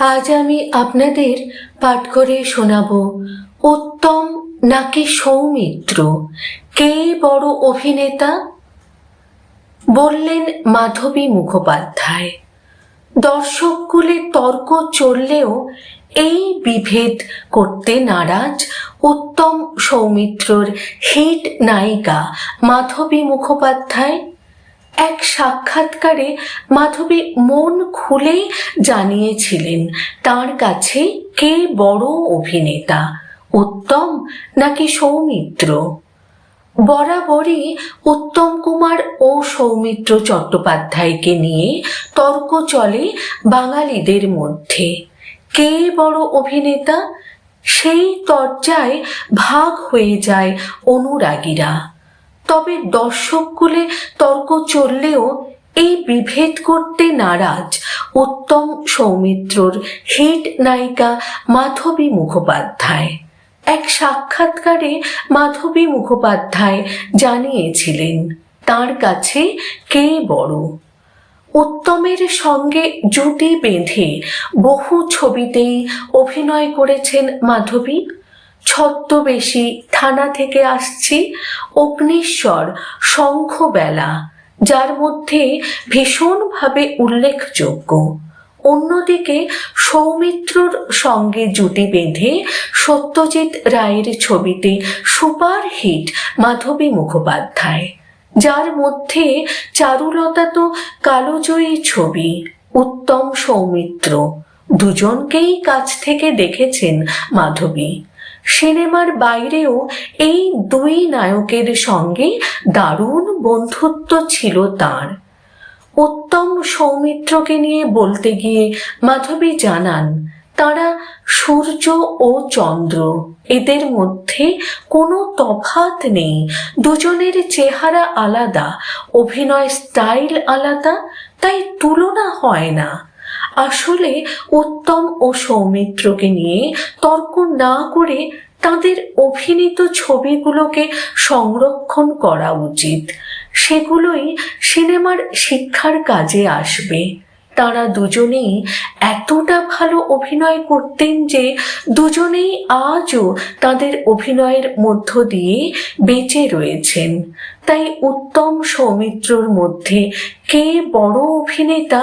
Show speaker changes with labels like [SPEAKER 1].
[SPEAKER 1] আজ আমি আপনাদের পাঠ করে শোনাব, উত্তম নাকি সৌমিত্র? কে বড় অভিনেতা? বললেন মাধবী মুখোপাধ্যায়। দর্শককুলে তর্ক চললেও এই বিভেদ করতে নারাজ উত্তম সৌমিত্রর হিট নায়িকা মাধবী মুখোপাধ্যায়। এক সাক্ষাৎকারে মাধবী মন খুলেই জানিয়েছিলেন, তার কাছে কে বড় অভিনেতা? উত্তম নাকি সৌমিত্র? বরাবরই উত্তম কুমার ও সৌমিত্র চট্টোপাধ্যায়কে নিয়ে তর্ক চলে বাঙালিদের মধ্যে। কে বড় অভিনেতা? সেই চর্চায় ভাগ হয়ে যায় অনুরাগীরা। তবে দর্শককুলে তর্ক চললেও এই বিভেদ করতে নারাজ উত্তম সৌমিত্রর হিট নায়িকা মাধবী মুখোপাধ্যায়। এক সাক্ষাৎকারে মাধবী মুখোপাধ্যায় জানিয়েছিলেন, তার কাছে কে বড়? উত্তমের সঙ্গে জুটি বেঁধে বহু ছবিতেই অভিনয় করেছেন মাধবী। ছদ্মবেশী থানা থেকে আসছি অগ্নিশ্বর শঙ্খবেলা, যার মধ্যে ভীষণভাবে উল্লেখযোগ্য। অন্যদিকে সৌমিত্রর সঙ্গে জুটি বেঁধে সত্যজিৎ রায়ের ছবিতে সুপারহিট মাধবী মুখোপাধ্যায়, যার মধ্যে চারুলতা তো কালোজয়ী ছবি, উত্তম সৌমিত্র, দুজনকেই কাছ থেকে দেখেছেন মাধবী। সিনেমার বাইরেও এই দুই নায়কের সঙ্গে দারুণ বন্ধুত্ব ছিল তার। উত্তম সৌমিত্রকে নিয়ে বলতে গিয়ে মাধবী জানান, তারা সূর্য ও চন্দ্র, এদের মধ্যে কোনো তফাত নেই, দুজনের চেহারা আলাদা, অভিনয় স্টাইল আলাদা, তাই তুলনা হয় না। আসলে উত্তম ও সৌমিত্রকে নিয়ে তর্ক না করে তাদের অভিনীত ছবিগুলোকে সংরক্ষণ করা উচিত। সেগুলোই সিনেমার শিক্ষার কাজে আসবে। তারা দুজনেই এতটা ভালো অভিনয় করতেন যে দুজনেই আজও তাদের অভিনয়ের মধ্য দিয়ে বেঁচে রয়েছেন। তাই উত্তম সৌমিত্রর মধ্যে কে বড় অভিনেতা